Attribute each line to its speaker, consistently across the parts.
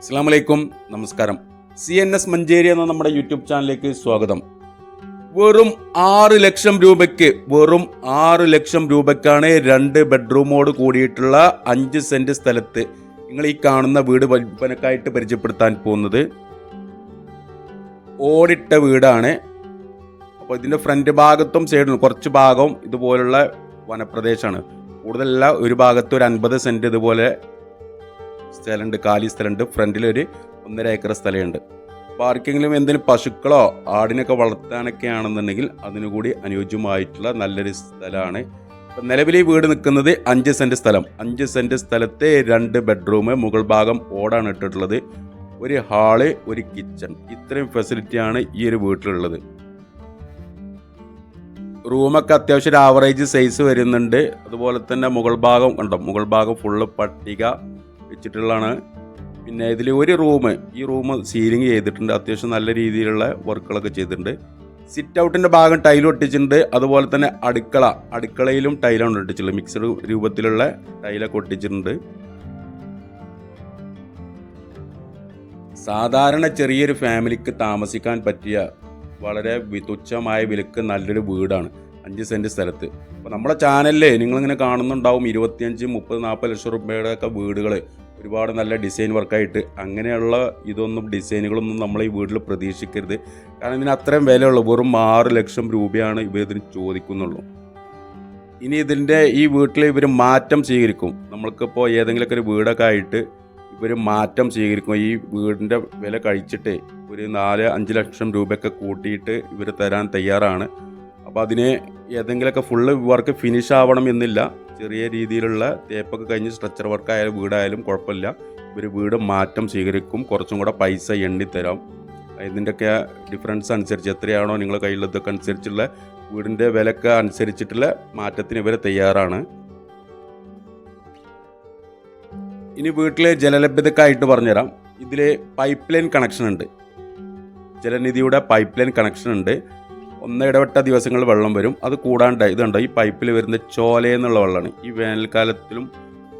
Speaker 1: അസ്സാമലൈക്കും നമസ്കാരം. C N S Manjeri എന്ന നമ്മുടെ യൂട്യൂബ് ചാനലിലേക്ക് സ്വാഗതം. വെറും ആറ് ലക്ഷം രൂപയ്ക്ക് വെറും ആറ് ലക്ഷം രൂപയ്ക്കാണ് രണ്ട് ബെഡ്റൂമോട് കൂടിയിട്ടുള്ള അഞ്ച് സെന്റ് സ്ഥലത്ത് നിങ്ങൾ ഈ കാണുന്ന വീട് വിൽപ്പനക്കായിട്ട് പരിചയപ്പെടുത്താൻ പോകുന്നത്. ഓടിട്ട വീടാണ്. അപ്പോൾ ഇതിന്റെ ഫ്രണ്ട് ഭാഗത്തും സൈഡിലും കുറച്ച് ഭാഗവും ഇതുപോലുള്ള വനപ്രദേശമാണ്. കൂടുതലല്ല ഒരു ഭാഗത്ത് ഒരു അൻപത് സെന്റ് ഇതുപോലെ സ്ഥലമുണ്ട് കാലി സ്ഥലമുണ്ട് ഫ്രണ്ടിലൊരു ഒന്നര ഏക്കർ സ്ഥലമുണ്ട്. അപ്പോൾ ആർക്കെങ്കിലും എന്തെങ്കിലും പശുക്കളോ ആടിനൊക്കെ വളർത്താനൊക്കെ ആണെന്നുണ്ടെങ്കിൽ അതിനുകൂടി അനുയോജ്യമായിട്ടുള്ള നല്ലൊരു സ്ഥലമാണ്. ഇപ്പം നിലവിൽ ഈ വീട് നിൽക്കുന്നത് അഞ്ച് സെന്റ് സ്ഥലം. അഞ്ച് സെന്റ് സ്ഥലത്തെ രണ്ട് ബെഡ്റൂം മുകൾ ഭാഗം ഓടാണ് ഇട്ടിട്ടുള്ളത്. ഒരു ഹാൾ ഒരു കിച്ചൺ. ഇത്രയും ഫെസിലിറ്റിയാണ് ഈ ഒരു വീട്ടിലുള്ളത്. റൂമൊക്കെ അത്യാവശ്യം ഒരു ആവറേജ് സൈസ് വരുന്നുണ്ട്. അതുപോലെ തന്നെ മുകൾ ഭാഗം ഉണ്ടോ മുകൾ ഭാഗം ഫുള്ള് പട്ടിക വെച്ചിട്ടുള്ളതാണ്. പിന്നെ ഇതിൽ ഒരു റൂം ഈ റൂം സീലിംഗ് ചെയ്തിട്ടുണ്ട്. അത്യാവശ്യം നല്ല രീതിയിലുള്ള വർക്കുകളൊക്കെ ചെയ്തിട്ടുണ്ട്. സിറ്റ് ഔട്ടിന്റെ ഭാഗം ടൈൽ ഒട്ടിച്ചിട്ടുണ്ട്. അതുപോലെ തന്നെ അടുക്കള അടുക്കളയിലും ടൈലാണ് ഒട്ടിച്ചിട്ടുള്ളത്. മിക്സഡ് രൂപത്തിലുള്ള ടൈലൊക്കെ ഒട്ടിച്ചിട്ടുണ്ട്. സാധാരണ ചെറിയൊരു ഫാമിലിക്ക് താമസിക്കാൻ പറ്റിയ വളരെ വിതുച്ഛമായ വിലക്ക് നല്ലൊരു വീടാണ്. അഞ്ച് സെന്റ് സ്ഥലത്ത്. അപ്പോൾ നമ്മുടെ ചാനലിൽ നിങ്ങളിങ്ങനെ കാണുന്നുണ്ടാവും ഇരുപത്തിയഞ്ച് മുപ്പത് നാൽപ്പത് ലക്ഷം രൂപയുടെ ഒക്കെ വീടുകൾ ഒരുപാട് നല്ല ഡിസൈൻ വർക്കായിട്ട് അങ്ങനെയുള്ള ഇതൊന്നും ഡിസൈനുകളൊന്നും നമ്മൾ ഈ വീട്ടിൽ പ്രതീക്ഷിക്കരുത്. കാരണം ഇതിന് അത്രയും വിലയുള്ളൂ. വെറും ആറ് ലക്ഷം രൂപയാണ് ഇവർ ഇതിന് ചോദിക്കുന്നുള്ളൂ. ഇനി ഇതിന്റെ ഈ വീട്ടിൽ ഇവർ മാറ്റം സ്വീകരിക്കും. നമ്മൾക്കിപ്പോൾ ഏതെങ്കിലുമൊക്കെ ഒരു വീടൊക്കെ ആയിട്ട് ഇവർ മാറ്റം സ്വീകരിക്കും. ഈ വീടിന്റെ വില കഴിച്ചിട്ട് ഒരു നാല് അഞ്ച് ലക്ഷം രൂപയൊക്കെ കൂട്ടിയിട്ട് ഇവർ തരാൻ തയ്യാറാണ്. അപ്പോൾ അതിന് ഏതെങ്കിലുമൊക്കെ ഫുള്ള് വർക്ക് ഫിനിഷ് ആവണം എന്നില്ല. ചെറിയ രീതിയിലുള്ള തേപ്പൊക്കെ കഴിഞ്ഞ് സ്ട്രക്ചർ വർക്ക് ആയാലും വീടായാലും കുഴപ്പമില്ല. ഇവർ വീട് മാറ്റം സ്വീകരിക്കും. കുറച്ചും കൂടെ പൈസ എണ്ണിത്തരാം തരാം. ഇതിന്റെയൊക്കെ ഡിഫറൻസ് അനുസരിച്ച് എത്രയാണോ നിങ്ങളുടെ കയ്യിലുള്ളതൊക്കെ അനുസരിച്ചുള്ള വീടിന്റെ വിലക്ക് അനുസരിച്ചിട്ടുള്ള മാറ്റത്തിന് ഇവർ തയ്യാറാണ്. ഇനി വീട്ടിലെ ജലലഭ്യതക്കായിട്ട് പറഞ്ഞുതരാം. ഇതിൽ പൈപ്പ് ലൈൻ കണക്ഷൻ ഉണ്ട്. ജലനിധിയുടെ പൈപ്പ് ലൈൻ കണക്ഷൻ ഉണ്ട്. ഒന്ന് ഇടവിട്ട ദിവസങ്ങളിൽ വെള്ളം വരും. അത് കൂടാണ്ട് ഇതുണ്ട് ഈ പൈപ്പിൽ വരുന്ന ചോലയെന്നുള്ള വെള്ളമാണ്. ഈ വേനൽക്കാലത്തിലും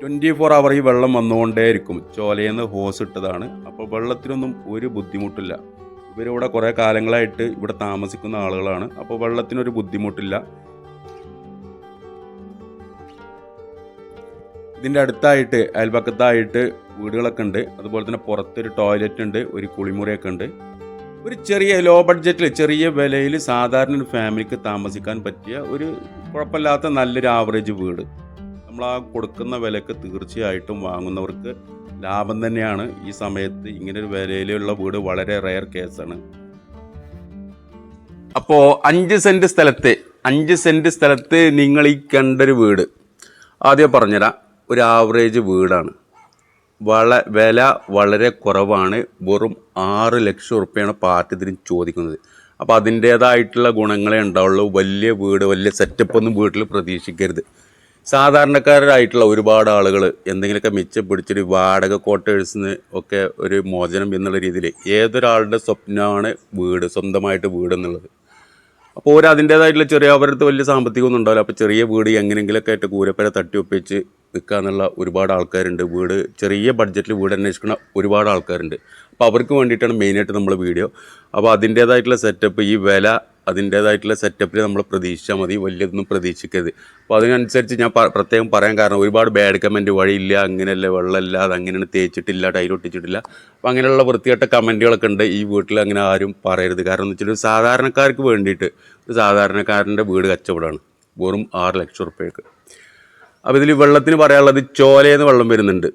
Speaker 1: ട്വന്റി ഫോർ അവർ ഈ വെള്ളം വന്നുകൊണ്ടേയിരിക്കും. ചോലയെന്ന് ഹോസ് ഇട്ടതാണ്. അപ്പോൾ വെള്ളത്തിനൊന്നും ഒരു ബുദ്ധിമുട്ടില്ല. ഇവരിവിടെ കുറേ കാലങ്ങളായിട്ട് ഇവിടെ താമസിക്കുന്ന ആളുകളാണ്. അപ്പോൾ വെള്ളത്തിനൊരു ബുദ്ധിമുട്ടില്ല. ഇതിന്റെ അടുത്തായിട്ട് അയൽപക്കത്തായിട്ട് വീടുകളൊക്കെ ഉണ്ട്. അതുപോലെ തന്നെ പുറത്തൊരു ടോയ്ലറ്റ് ഉണ്ട് ഒരു കുളിമുറിയൊക്കെ ഉണ്ട്. ഒരു ചെറിയ ലോ ബഡ്ജറ്റിൽ ചെറിയ വിലയിൽ സാധാരണ ഒരു ഫാമിലിക്ക് താമസിക്കാൻ പറ്റിയ ഒരു കുഴപ്പമില്ലാത്ത നല്ലൊരു ആവറേജ് വീട്. നമ്മൾ ആ കൊടുക്കുന്ന വിലക്ക് തീർച്ചയായിട്ടും വാങ്ങുന്നവർക്ക് ലാഭം തന്നെയാണ്. ഈ സമയത്ത് ഇങ്ങനെ ഒരു വിലയിലുള്ള വീട് വളരെ റെയർ കേസാണ് അപ്പോൾ അഞ്ച് സെന്റ് സ്ഥലത്ത് അഞ്ച് സെന്റ് സ്ഥലത്ത് നിങ്ങൾ ഈ കണ്ടൊരു വീട്. ആദ്യം പറഞ്ഞുതരാം. ഒരു ആവറേജ് വീടാണ്. വള വില വളരെ കുറവാണ്. വെറും ആറ് ലക്ഷം ഉറുപ്പ്യാണ് പാർട്ടി ഇതിന് ചോദിക്കുന്നത്. അപ്പോൾ അതിന്റേതായിട്ടുള്ള ഗുണങ്ങളെ ഉണ്ടാവുള്ളൂ. വലിയ വീട് വലിയ സെറ്റപ്പ് ഒന്നും വീട്ടിൽ പ്രതീക്ഷിക്കരുത്. സാധാരണക്കാരായിട്ടുള്ള ഒരുപാട് ആളുകൾ എന്തെങ്കിലുമൊക്കെ മിച്ചം പിടിച്ചൊരു വാടക ക്വാർട്ടേഴ്സിന് ഒക്കെ ഒരു മോചനം എന്നുള്ള രീതിയിൽ ഏതൊരാളുടെ സ്വപ്നമാണ് വീട് സ്വന്തമായിട്ട് വീട് എന്നുള്ളത്. അപ്പോൾ ഒരു അതിന്റേതായിട്ടുള്ള ചെറിയ അവരുടെ വലിയ സാമ്പത്തികമൊന്നും ഉണ്ടാവില്ല. അപ്പോൾ ചെറിയ വീട് എങ്ങനെയെങ്കിലുമൊക്കെ ആയിട്ട് കൂരപ്പര തട്ടി ഒപ്പിച്ച് നിൽക്കുക എന്നുള്ള ഒരുപാട് ആൾക്കാരുണ്ട്. വീട് ചെറിയ ബഡ്ജറ്റിൽ വീട് അന്വേഷിക്കുന്ന ഒരുപാട് ആൾക്കാരുണ്ട്. അപ്പോൾ അവർക്ക് വേണ്ടിയിട്ടാണ് മെയിനായിട്ട് നമ്മൾ വീഡിയോ. അപ്പോൾ അതിന്റേതായിട്ടുള്ള സെറ്റപ്പ് ഈ വില അതിന്റേതായിട്ടുള്ള സെറ്റപ്പിൽ നമ്മൾ പ്രതീക്ഷിച്ചാൽ മതി. വലിയതൊന്നും പ്രതീക്ഷിക്കരുത്. അപ്പോൾ അതിനനുസരിച്ച് ഞാൻ പ്രത്യേകം പറയാൻ കാരണം ഒരുപാട് ബാഡ് കമന്റ് വഴിയില്ല അങ്ങനെയല്ല വെള്ളമില്ല അത് അങ്ങനെയാണ് തേച്ചിട്ടില്ല ടൈൽ ഒട്ടിച്ചിട്ടില്ല. അപ്പോൾ അങ്ങനെയുള്ള വൃത്തികെട്ട കമന്റുകളൊക്കെ ഉണ്ട്. ഈ വീട്ടിൽ അങ്ങനെ ആരും പറയരുത്. കാരണം എന്ന് വെച്ചാൽ ഒരു സാധാരണക്കാർക്ക് വേണ്ടിയിട്ട് ഒരു സാധാരണക്കാരന്റെ വീട് കച്ചവടമാണ്. വെറും ആറ് ലക്ഷം റുപ്യക്ക് അപ്പോൾ ഇതിൽ വെള്ളത്തിന് പറയാനുള്ളത് ചോലയെന്ന് വെള്ളം വരുന്നുണ്ട്.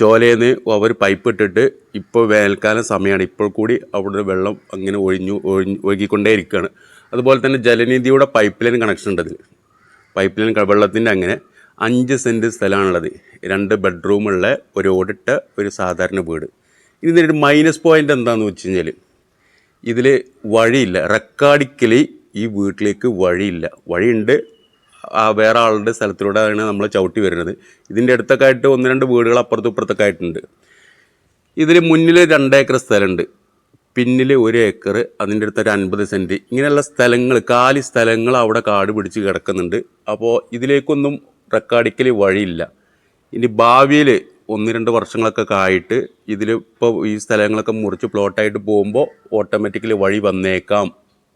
Speaker 1: ചോലയെന്ന് അവർ പൈപ്പ് ഇട്ടിട്ട് ഇപ്പോൾ വേനൽക്കാലം സമയമാണ് ഇപ്പോൾ കൂടി അവിടെ വെള്ളം അങ്ങനെ ഒഴിഞ്ഞു ഒഴിഞ്ഞ് ഒഴുകിക്കൊണ്ടേ ഇരിക്കുകയാണ് അതുപോലെ തന്നെ ജലനിധിയുടെ പൈപ്പ് ലൈൻ കണക്ഷൻ ഉണ്ട് അതിൽ പൈപ്പ് ലൈൻ വെള്ളത്തിന്റെ അങ്ങനെ അഞ്ച് സെന്റ് സ്ഥലമാണുള്ളത് രണ്ട് ബെഡ്റൂമുള്ള ഒരു ഓടിട്ട ഒരു സാധാരണ വീട്. ഇതിന്റെ ഒരു മൈനസ് പോയിന്റ് എന്താണെന്ന് വെച്ച് കഴിഞ്ഞാൽ ഇതിൽ വഴിയില്ല. റെക്കാർഡിക്കലി ഈ വീട്ടിലേക്ക് വഴിയില്ല. വഴിയുണ്ട് ആ വേറെ ആളുടെ സ്ഥലത്തിലൂടെയാണ് നമ്മൾ ചവിട്ടി വരുന്നത്. ഇതിന്റെ അടുത്തൊക്കെ ആയിട്ട് ഒന്ന് രണ്ട് വീടുകൾ അപ്പുറത്തും ഇപ്പുറത്തൊക്കെ ആയിട്ടുണ്ട്. ഇതിൽ മുന്നിൽ രണ്ട് ഏക്കർ സ്ഥലമുണ്ട്. പിന്നിൽ ഒരു ഏക്കർ അതിന്റെ അടുത്ത് ഒരു അൻപത് സെന്റ് ഇങ്ങനെയുള്ള സ്ഥലങ്ങൾ കാലി സ്ഥലങ്ങൾ അവിടെ കാട് പിടിച്ച് കിടക്കുന്നുണ്ട്. അപ്പോൾ ഇതിലേക്കൊന്നും റെക്കോർഡിക്കൽ വഴിയില്ല. ഇനി ഭാവിയിൽ ഒന്ന് രണ്ട് വർഷങ്ങളൊക്കെ ആയിട്ട് ഇതിൽ ഇപ്പോൾ ഈ സ്ഥലങ്ങളൊക്കെ മുറിച്ച് പ്ലോട്ടായിട്ട് പോകുമ്പോൾ ഓട്ടോമാറ്റിക്കലി വഴി വന്നേക്കാം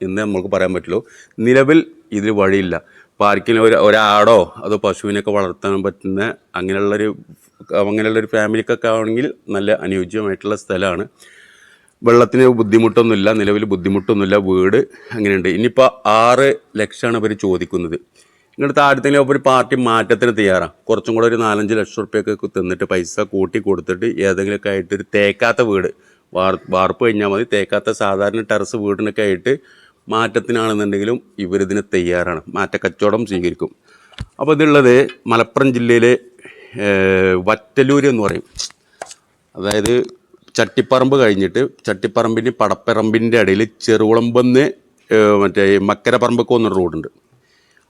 Speaker 1: എന്ന് നമുക്ക് പറയാൻ പറ്റുള്ളൂ. നിലവിൽ ഇതിൽ വഴിയില്ല. ആർക്കെങ്കിലും ഒരു ഒരാടോ അതോ പശുവിനൊക്കെ വളർത്താൻ പറ്റുന്ന അങ്ങനെയുള്ളൊരു അങ്ങനെയുള്ളൊരു ഫാമിലിക്കൊക്കെ ആണെങ്കിൽ നല്ല അനുയോജ്യമായിട്ടുള്ള സ്ഥലമാണ്. വെള്ളത്തിന് ബുദ്ധിമുട്ടൊന്നുമില്ല നിലവിൽ ബുദ്ധിമുട്ടൊന്നുമില്ല വീട് അങ്ങനെയുണ്ട്. ഇനിയിപ്പോൾ ആറ് ലക്ഷമാണ് ഇവർ ചോദിക്കുന്നത്. ഇങ്ങനെ താഴത്തിന് ഒരു പാർട്ടി മാറ്റത്തിന് തയ്യാറാണ് കുറച്ചും കൂടെ ഒരു നാലഞ്ച് ലക്ഷം റുപ്യൊക്കെ തിന്നിട്ട് പൈസ കൂട്ടി കൊടുത്തിട്ട് ഏതെങ്കിലുമൊക്കെ ആയിട്ട് ഒരു തേക്കാത്ത വീട് വാർ വാർപ്പ് കഴിഞ്ഞാൽ മതി. തേക്കാത്ത സാധാരണ ടെറസ് വീടിനൊക്കെ ആയിട്ട് മാറ്റത്തിനാണെന്നുണ്ടെങ്കിലും ഇവരിതിന് തയ്യാറാണ്. മാറ്റ കച്ചവടം സ്വീകരിക്കും. അപ്പോൾ ഇതുള്ളത് മലപ്പുറം ജില്ലയിലെ വറ്റലൂർ എന്ന് പറയും. അതായത് ചട്ടിപ്പറമ്പ് കഴിഞ്ഞിട്ട് ചട്ടിപ്പറമ്പിന് പടപ്പറമ്പിന്റെ ഇടയിൽ ചെറുകുളമ്പെന്ന് മറ്റേ മക്കരപ്പറമ്പൊക്കെ പോകുന്ന റോഡുണ്ട്.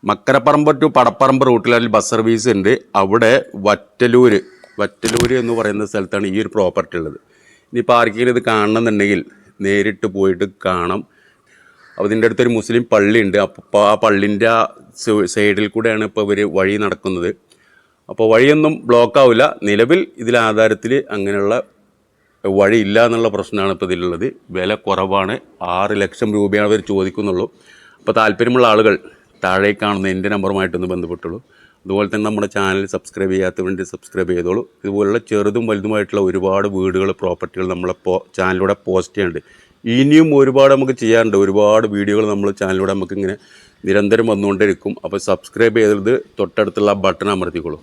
Speaker 1: മക്കരപ്പറമ്പ് ടു പടപ്പറമ്പ് റൂട്ടിൽ അതിൽ ബസ് സർവീസ് ഉണ്ട്. അവിടെ വറ്റലൂർ വറ്റലൂർ എന്ന് പറയുന്ന സ്ഥലത്താണ് ഈ ഒരു പ്രോപ്പർട്ടി ഉള്ളത്. ഇനിയിപ്പോൾ ആർക്കെങ്കിലും ഇത് കാണണമെന്നുണ്ടെങ്കിൽ നേരിട്ട് പോയിട്ട് കാണാം അപ്പോൾ ഇതിന്റെ അടുത്തൊരു മുസ്ലിം പള്ളിയുണ്ട്. അപ്പോൾ ആ പള്ളിന്റെ ആ സൈഡിൽ കൂടെയാണ് ഇപ്പോൾ ഇവർ വഴി നടക്കുന്നത്. അപ്പോൾ വഴിയൊന്നും ബ്ലോക്ക് ആവില്ല നിലവിൽ ഇതിലെ ആധാരത്തിൽ അങ്ങനെയുള്ള ഇല്ല എന്നുള്ള പ്രശ്നമാണ് ഇപ്പോൾ ഇതിലുള്ളത്. വില കുറവാണ്. ആറ് ലക്ഷം രൂപയാണ് അവർ ചോദിക്കുന്നുള്ളൂ. അപ്പോൾ താല്പര്യമുള്ള ആളുകൾ താഴെ കാണുന്ന എന്റെ നമ്പറുമായിട്ടൊന്ന് ബന്ധപ്പെട്ടുള്ളൂ. അതുപോലെ തന്നെ നമ്മുടെ ചാനൽ സബ്സ്ക്രൈബ് ചെയ്യാത്തവരുണ്ട് സബ്സ്ക്രൈബ് ചെയ്തോളൂ. ഇതുപോലുള്ള ചെറുതും വലുതുമായിട്ടുള്ള ഒരുപാട് വീടുകൾ പ്രോപ്പർട്ടികൾ നമ്മളെ പോ ചാനലിലൂടെ പോസ്റ്റ് ചെയ്യുന്നുണ്ട് ഇനിയും ഒരുപാട് നമുക്ക് ചെയ്യാറുണ്ട് ഒരുപാട് വീഡിയോകൾ നമ്മൾ ചാനലിലൂടെ നമുക്ക് ഇങ്ങനെ നിരന്തരം വന്നുകൊണ്ടിരിക്കും. അപ്പോൾ സബ്സ്ക്രൈബ് ചെയ്തത് തൊട്ടടുത്തുള്ള ബട്ടൺ അമർത്തിക്കോളൂ.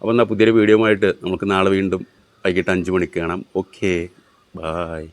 Speaker 1: അപ്പോൾ എന്നാൽ പുതിയൊരു വീഡിയോ ആയിട്ട് നമുക്ക് നാളെ വീണ്ടും വൈകിട്ട് അഞ്ച് മണിക്ക് കാണാം. Okay bye